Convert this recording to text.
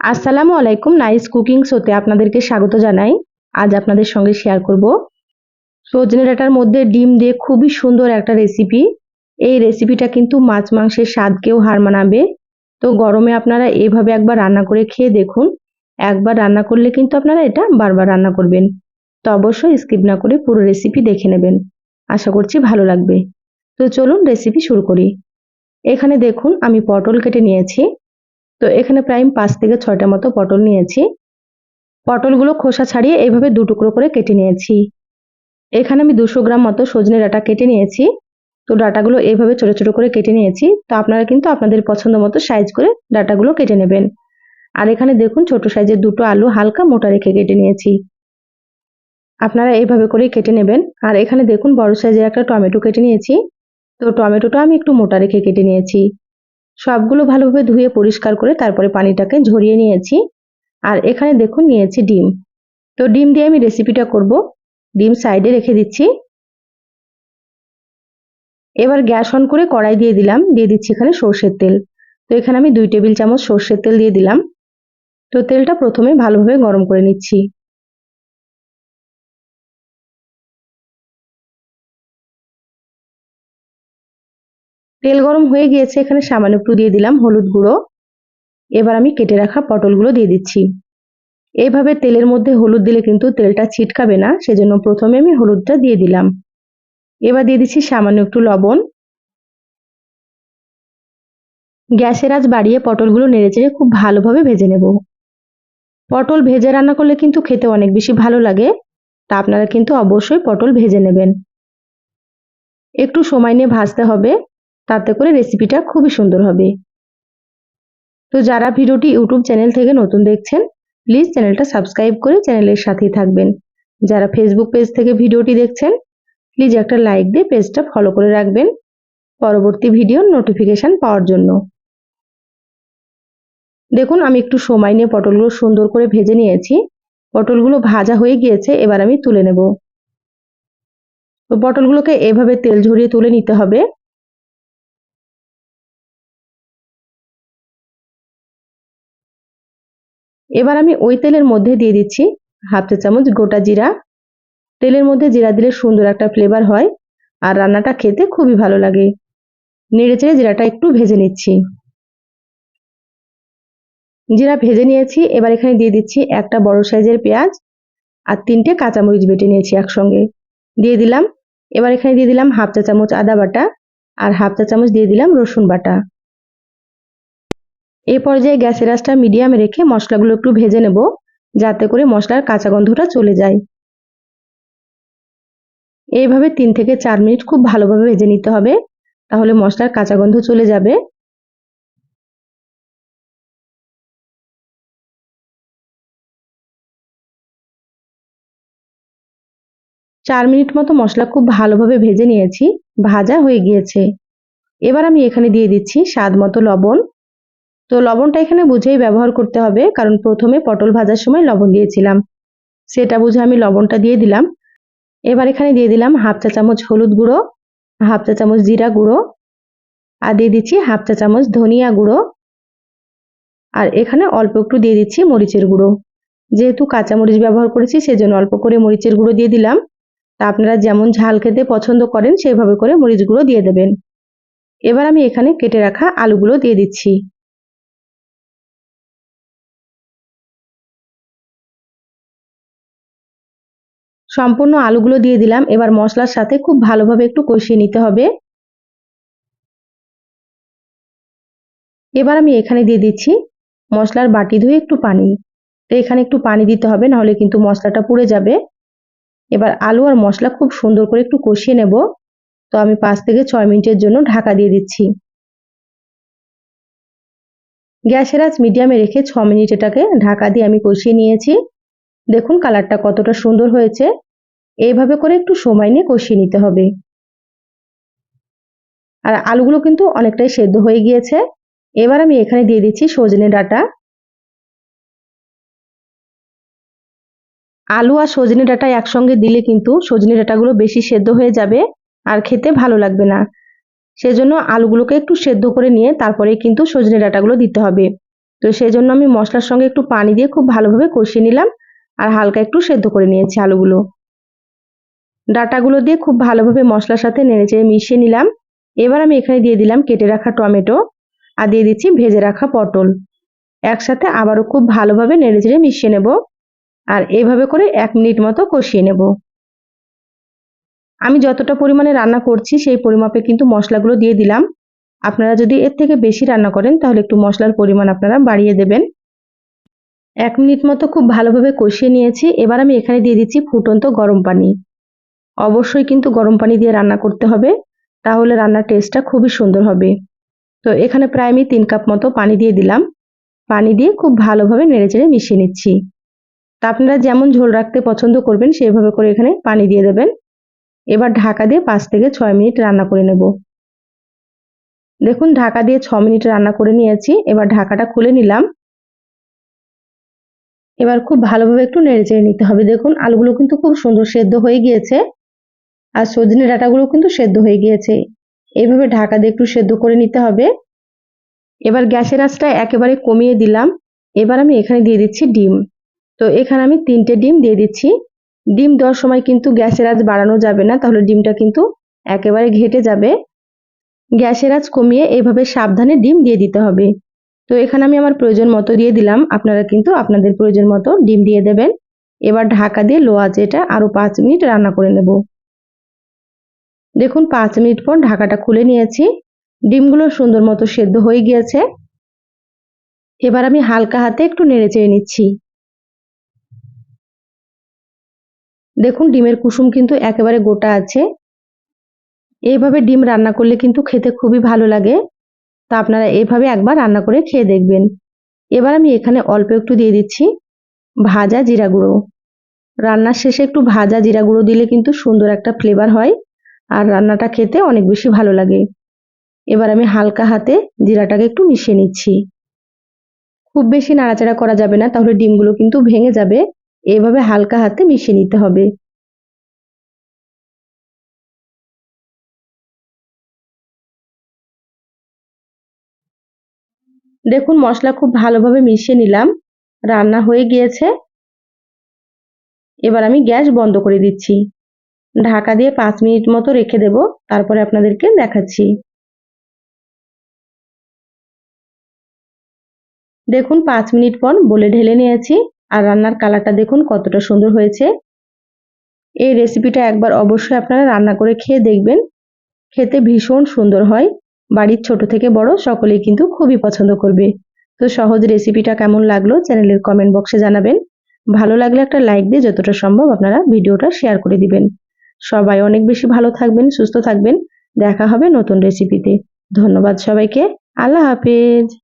আসসালামু আলাইকুম nice cooking শোতে আপনাদেরকে স্বাগত জানাই। আজ আপনাদের সঙ্গে শেয়ার করব। সজনে ডাটার মধ্যে ডিম দিয়ে খুবই সুন্দর একটা রেসিপি এই রেসিপিটা কিন্তু মাছ মাংসের স্বাদকেও হার মানাবে। তো গরমে আপনারা এইভাবে একবার রান্না করে খেয়ে দেখুন। একবার রান্না করলে কিন্তু আপনারা এটা বারবার রান্না করবেন। তো অবশ্যই স্কিপ না করে পুরো রেসিপি দেখে নেবেন। আশা করছি ভালো লাগবে। তো চলুন রেসিপি শুরু করি। এখানে দেখুন আমি পটল কেটে নিয়েছি। তো এখানে প্রায় পাঁচ থেকে ছয়টা মতো পটল নিয়েছি। পটলগুলো খোসা ছাড়িয়ে এইভাবে দু টুকরো করে কেটে নিয়েছি। এখানে আমি দুশো গ্রাম মতো সজনে ডাটা কেটে নিয়েছি। তো ডাটাগুলো এইভাবে ছোটো ছোটো করে কেটে নিয়েছি। তো আপনারা কিন্তু আপনাদের পছন্দ মতো সাইজ করে ডাটাগুলো কেটে নেবেন। আর এখানে দেখুন ছোট সাইজের দুটো আলু হালকা মোটা রেখে কেটে নিয়েছি। আপনারা এইভাবে করেই কেটে নেবেন। আর এখানে দেখুন বড় সাইজের একটা টমেটো কেটে নিয়েছি। তো টমেটোটা আমি একটু মোটা রেখে কেটে নিয়েছি। সবগুলো ভালোভাবে ধুয়ে পরিষ্কার করে তারপরে পানিটাকে ঝরিয়ে নিয়েছি। আর এখানে দেখুন নিয়েছি ডিম। তো ডিম দিয়ে আমি রেসিপিটা করব। ডিম সাইডে রেখে দিচ্ছি। এবার গ্যাস অন করে কড়াই দিয়ে দিলাম। দিয়ে দিচ্ছি এখানে সর্ষের তেল। তো এখানে আমি দুই টেবিল চামচ সর্ষের তেল দিয়ে দিলাম। তো তেলটা প্রথমে ভালোভাবে গরম করে নিচ্ছি। তেল গরম হয়ে গিয়েছে, এখানে সামান্য একটু দিয়ে দিলাম হলুদ গুঁড়ো। এবার আমি কেটে রাখা পটলগুলো দিয়ে দিচ্ছি। এইভাবে তেলের মধ্যে হলুদ দিলে কিন্তু তেলটা ছিটকাবে না, সেজন্য প্রথমে আমি হলুদটা দিয়ে দিলাম। এবার দিয়ে দিচ্ছি সামান্য একটু লবণ। গ্যাসের আজ বাড়িয়ে পটলগুলো নেড়েচেড়ে খুব ভালোভাবে ভেজে নেব। পটল ভেজে রান্না করলে কিন্তু খেতে অনেক বেশি ভালো লাগে, তা আপনারা কিন্তু অবশ্যই পটল ভেজে নেবেন। একটু সময় নিয়ে ভাজতে হবে। তাতে করে রেসিপিটা খুবই সুন্দর হবে। তো যারা ভিডিওটি ইউটিউব চ্যানেল থেকে নতুন দেখছেন প্লিজ চ্যানেলটা সাবস্ক্রাইব করে চ্যানেলের সাথেই থাকবেন। যারা ফেসবুক পেজ থেকে ভিডিওটি দেখছেন প্লিজ একটা লাইক দিয়ে পেজটা ফলো করে রাখবেন পরবর্তী ভিডিওর নোটিফিকেশান পাওয়ার জন্য। দেখুন, আমি একটু সময় নিয়ে পটলগুলো সুন্দর করে ভেজে নিয়েছি। পটলগুলো ভাজা হয়ে গিয়েছে, এবার আমি তুলে নেব। তো পটলগুলোকে এভাবে তেল ঝরিয়ে তুলে নিতে হবে। এবার আমি ওই তেলের মধ্যে দিয়ে দিচ্ছি হাফ চা চামচ গোটা জিরা। তেলের মধ্যে জিরা দিলে সুন্দর একটা ফ্লেভার হয় আর রান্নাটা খেতে খুবই ভালো লাগে। নেড়ে চেড়ে জিরাটা একটু ভেজে নিচ্ছি। জিরা ভেজে নিয়েছি, এবার এখানে দিয়ে দিচ্ছি একটা বড় সাইজের পেঁয়াজ আর তিনটে কাঁচামরিচ বেটে নিয়েছি একসঙ্গে। দিয়ে দিলাম, এবার এখানে দিয়ে দিলাম হাফ চা চামচ আদা বাটা আর হাফ চা চামচ দিয়ে দিলাম রসুন বাটা। এই পর্যায়ে গ্যাসের আঁচটা মিডিয়ামে রেখে মশলাগুলো একটু ভেজে নেব, যাতে করে মশলার কাঁচা গন্ধটা চলে যায়। এইভাবে তিন থেকে চার মিনিট খুব ভালোভাবে ভেজে নিতে হবে, তাহলে মশলার কাঁচা গন্ধ চলে যাবে। চার মিনিট মতো মশলা খুব ভালোভাবে ভেজে নিয়েছি, ভাজা হয়ে গিয়েছে। এবার আমি এখানে দিয়ে দিচ্ছি স্বাদ মতো লবণ। তো লবণটা এখানে বুঝেই ব্যবহার করতে হবে, কারণ প্রথমে পটল ভাজার সময় লবণ দিয়েছিলাম। সেটা বুঝে আমি লবণটা দিয়ে দিলাম। এবার এখানে দিয়ে দিলাম হাফ চা চামচ হলুদ গুঁড়ো, হাফ চা চামচ জিরা গুঁড়ো, আর দিয়ে দিচ্ছি হাফ চা চামচ ধনিয়া গুঁড়ো, আর এখানে অল্প একটু দিয়ে দিচ্ছি মরিচের গুঁড়ো। যেহেতু কাঁচা মরিচ ব্যবহার করেছি, সেজন্য অল্প করে মরিচের গুঁড়ো দিয়ে দিলাম। তা আপনারা যেমন ঝাল খেতে পছন্দ করেন, সেভাবে করে মরিচ গুঁড়ো দিয়ে দেবেন। এবার আমি এখানে কেটে রাখা আলুগুলো দিয়ে দিচ্ছি। সম্পূর্ণ আলুগুলো দিয়ে দিলাম। এবার মশলার সাথে খুব ভালোভাবে একটু কষিয়ে নিতে হবে। এবার আমি এখানে দিয়ে দিচ্ছি মশলার বাটি ধুয়ে একটু পানি। তো এখানে একটু পানি দিতে হবে, নাহলে কিন্তু মশলাটা পুড়ে যাবে। এবার আলু আর মশলা খুব সুন্দর করে একটু কষিয়ে নেব। তো আমি পাঁচ থেকে ছয় মিনিটের জন্য ঢাকা দিয়ে দিচ্ছি। গ্যাসের আজ মিডিয়ামে রেখে ছ মিনিট এটাকে ঢাকা দিয়ে আমি কষিয়ে নিয়েছি। দেখুন কালারটা কতটা সুন্দর হয়েছে। এইভাবে করে একটু সময় নিয়ে কষিয়ে নিতে হবে। আর আলুগুলো কিন্তু অনেকটাই সেদ্ধ হয়ে গিয়েছে। এবার আমি এখানে দিয়ে দিচ্ছি সজনে ডাটা। আলু আর সজনে ডাটা একসঙ্গে দিলে কিন্তু সজনে ডাটাগুলো বেশি সেদ্ধ হয়ে যাবে আর খেতে ভালো লাগবে না। সেজন্য আলুগুলোকে একটু সেদ্ধ করে নিয়ে তারপরে কিন্তু সজনে ডাটাগুলো দিতে হবে। তো সেই জন্য আমি মশলার সঙ্গে একটু পানি দিয়ে খুব ভালোভাবে কষিয়ে নিলাম। আর হালকা একটু সেদ্ধ করে নিয়েছি আলুগুলো। ডাটাগুলো দিয়ে খুব ভালোভাবে মশলার সাথে নেড়েচেড়ে মিশিয়ে নিলাম। এবার আমি এখানে দিয়ে দিলাম কেটে রাখা টমেটো আর দিয়ে দিচ্ছি ভেজে রাখা পটল। একসাথে আবারও খুব ভালোভাবে নেড়েচেড়ে মিশিয়ে নেব আর এভাবে করে এক মিনিট মতো কষিয়ে নেব। আমি যতটা পরিমাণে রান্না করছি সেই পরিমাপে কিন্তু মশলাগুলো দিয়ে দিলাম। আপনারা যদি এর থেকে বেশি রান্না করেন তাহলে একটু মশলার পরিমাণ আপনারা বাড়িয়ে দেবেন। এক মিনিট মতো খুব ভালোভাবে কষিয়ে নিয়েছি। এবার আমি এখানে দিয়ে দিচ্ছি ফুটন্ত গরম পানি। অবশ্যই কিন্তু গরম পানি দিয়ে রান্না করতে হবে, তাহলে রান্নার টেস্টটা খুবই সুন্দর হবে। তো এখানে প্রায় আমি তিন কাপ মতো পানি দিয়ে দিলাম। পানি দিয়ে খুব ভালোভাবে নেড়েচেড়ে মিশিয়ে নিচ্ছি। তা আপনারা যেমন ঝোল রাখতে পছন্দ করবেন সেইভাবে করে এখানে পানি দিয়ে দেবেন। এবার ঢাকা দিয়ে পাঁচ থেকে ছয় মিনিট রান্না করে নেব। দেখুন, ঢাকা দিয়ে ছ মিনিট রান্না করে নিয়েছি। এবার ঢাকাটা খুলে নিলাম। এবার খুব ভালোভাবে একটু নেড়ে চেড়ে নিতে হবে। দেখুন, আলুগুলো কিন্তু খুব সুন্দর সেদ্ধ হয়ে গিয়েছে আর সজনে ডাটাগুলো কিন্তু সেদ্ধ হয়ে গিয়েছে। এইভাবে ঢাকা দিয়ে একটু সেদ্ধ করে নিতে হবে। এবার গ্যাসের আঁচটা একেবারে কমিয়ে দিলাম। এবার আমি এখানে দিয়ে দিচ্ছি ডিম। তো এখানে আমি তিনটে ডিম দিয়ে দিচ্ছি। ডিম দেওয়ার সময় কিন্তু গ্যাসের আঁচ বাড়ানো যাবে না, তাহলে ডিমটা কিন্তু একেবারে ঘেটে যাবে। গ্যাসের আঁচ কমিয়ে এভাবে সাবধানে ডিম দিয়ে দিতে হবে। তো এখানে আমি আমার প্রয়োজন মতো দিয়ে দিলাম। আপনারা কিন্তু আপনাদের প্রয়োজন মতো ডিম দিয়ে দেবেন। এবার ঢাকা দিয়ে লো আছে এটা আরও পাঁচ মিনিট রান্না করে নেব। দেখুন, পাঁচ মিনিট পর ঢাকাটা খুলে নিয়েছি। ডিমগুলো সুন্দর মতো সেদ্ধ হয়ে গিয়েছে। এবার আমি হালকা হাতে একটু নেড়ে চেড়ে নিচ্ছি। দেখুন, ডিমের কুসুম কিন্তু একেবারে গোটা আছে। এইভাবে ডিম রান্না করলে কিন্তু খেতে খুবই ভালো লাগে। তা আপনারা এইভাবে একবার রান্না করে খেয়ে দেখবেন। এবার আমি এখানে অল্প একটু দিয়ে দিচ্ছি ভাজা জিরা গুঁড়ো। রান্নার শেষে একটু ভাজা জিরা গুঁড়ো দিলে কিন্তু সুন্দর একটা ফ্লেভার হয় আর রান্নাটা খেতে অনেক বেশি ভালো লাগে। এবার আমি হালকা হাতে জিরাটাকে একটু মিশিয়ে নিচ্ছি। খুব বেশি নাড়াচাড়া করা যাবে না, তাহলে ডিমগুলো কিন্তু ভেঙে যাবে। এইভাবে হালকা হাতে মিশিয়ে নিতে হবে। দেখুন, মশলা খুব ভালোভাবে মিশিয়ে নিলাম। রান্না হয়ে গিয়েছে। এবার আমি গ্যাস বন্ধ করে দিচ্ছি। ঢাকা দিয়ে পাঁচ মিনিট মতো রেখে দেব, তারপরে আপনাদেরকে দেখাচ্ছি। দেখুন, পাঁচ মিনিট পর বলে ঢেলে নিয়েছি, আর রান্নার কালারটা দেখুন কতটা সুন্দর হয়েছে। এই রেসিপিটা একবার অবশ্যই আপনারা রান্না করে খেয়ে দেখবেন। খেতে ভীষণ সুন্দর হয়। বাড়ির ছোট থেকে বড় সকলেই কিন্তু খুবই পছন্দ করবে। তো সহজ রেসিপিটা কেমন লাগল চ্যানেলের কমেন্ট বক্সে জানাবেন। ভালো লাগলে একটা লাইক দিয়ে যতটা সম্ভব আপনারা ভিডিওটা শেয়ার করে দিবেন। সবাই অনেক বেশি ভালো থাকবেন, সুস্থ থাকবেন। দেখা হবে নতুন রেসিপিতে ধন্যবাদ সবাইকে। আল্লাহ হাফেজ।